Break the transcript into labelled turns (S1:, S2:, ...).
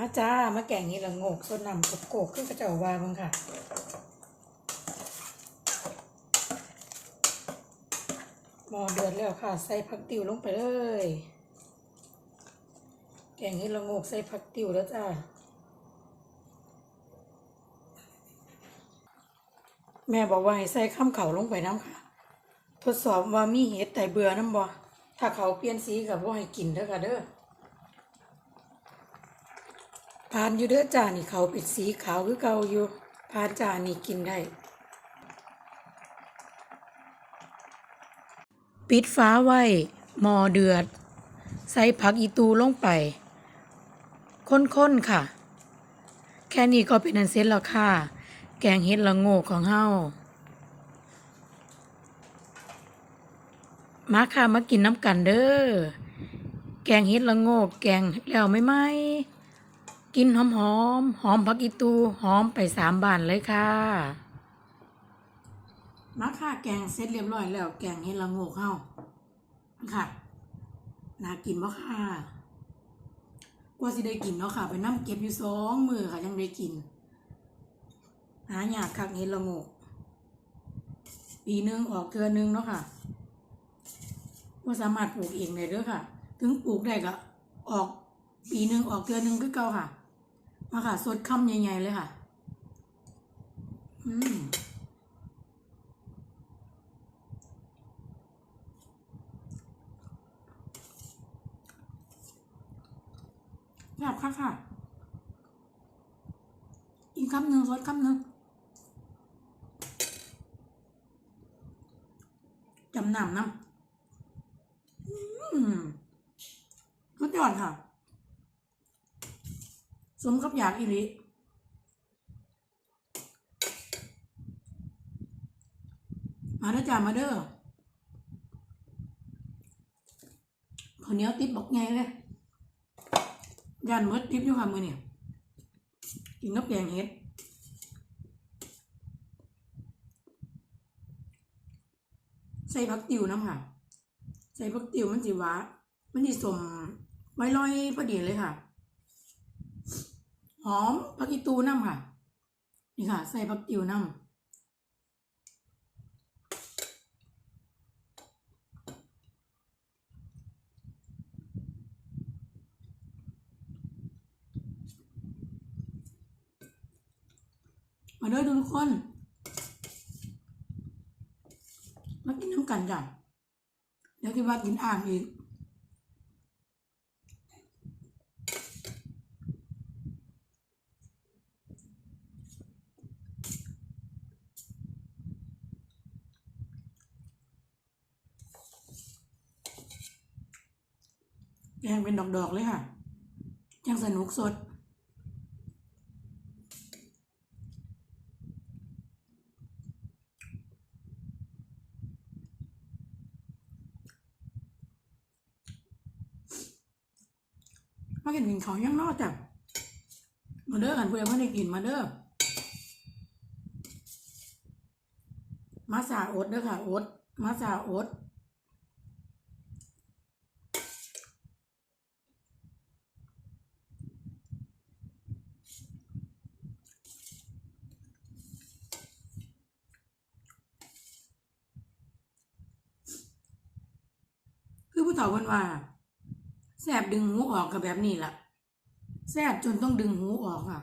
S1: มาจ้า มาแกงนี่ละโงกส่วนนำกบโกกขึ้นกระเจ้าวาบังค่ะหมอเดือดแล้วค่ะ ใส่ผักติ๋วลงไปเลย แกงนี่ละโงกใส่ผักติ๋วแล้วจ้าแม่บอกว่าให้ใส่ข้ามเขาลงไปน้ำค่ะ ทดสอบว่ามีเห็ดแต่เบื่อน้ำบ่ถ้าเขาเปลี่ยนสีกับว่าให้กินเด้อค่ะเด้อ พานอยู่เด้อจ้านี่เขาเป็นสีขาวคือเก่าอยู่พานจ้านี่กินได้ ปิดฟ้าไว้หมอเดือด ใส่ผักอีตูลงไป ค้นๆค่ะ แค่นี้ก็เป็นอันเสร็จแล้วค่ะ แกงเห็ดละโงกของเฮามาค่ะมากินน้ำกันเด้อ แกงเห็ดละโงก แกงแล้วไม่ไหม กินหอมหอมหอมผักอีตูหอมไปสามบานเลยค่ะ มาค่ะแกงเสร็จเรียบร้อยแล้ว แกงเห็ดละโงกเฮาค่ะน่ากินบ่ค่ะกว่าสิได้กินเนาะค่ะ ไปนั่งเก็บอยู่สองมือค่ะยังได้กินหาหยากคักเห็ดละโงกปีหนึงออกเทือนึงเนาะค่ะว่าสามารถปลูกเองได้เด้อค่ะ ถึงปลูกได้ก็ออกปีหนึ่งออกเทือนึงคือเก่าค่ะ มาค่ะสดคำใหญ่ๆเลยค่ะ อืมอยากค่ะค่ะ อีกคำหนึ่งสดคำหนึ่งจำนำน้ำอืมสุดยอดค่ะ สมกับอยากอีลิมาเด้อจ้ามาเด้อข้าวเนียวติ๊บบอกไงเลยย่านมดติ๊บอยู่ค่ะมือเนี่ยกินนกับแกงเห็ดใส่ผักติ๋วน้ำค่ะ ใส่ผักติ๋วมันสิวามันสิสมไว้ลอยพอดีเลยค่ะ หอมผักอีตูน้ำค่ะ นี่ค่ะ ใส่ผักติวน้ำมาเด้อทุกคน มากินน้ำกันจ้ะเดี๋ยวที่ว่ากินอ่างอีก แกงเป็นดอกๆเลยค่ะ ยังสนุกสด มากินกินเขาวยังนอกจ้ะมาเด้อกันเพื่อนไม่ได้กินมาเด้อมาสาอดเด้อค่ะอดมาสาอด เฒ่าเพิ่นว่าแสบดึงหูออกกับแบบนี้ล่ะแสบจนต้องดึงหูออกอะ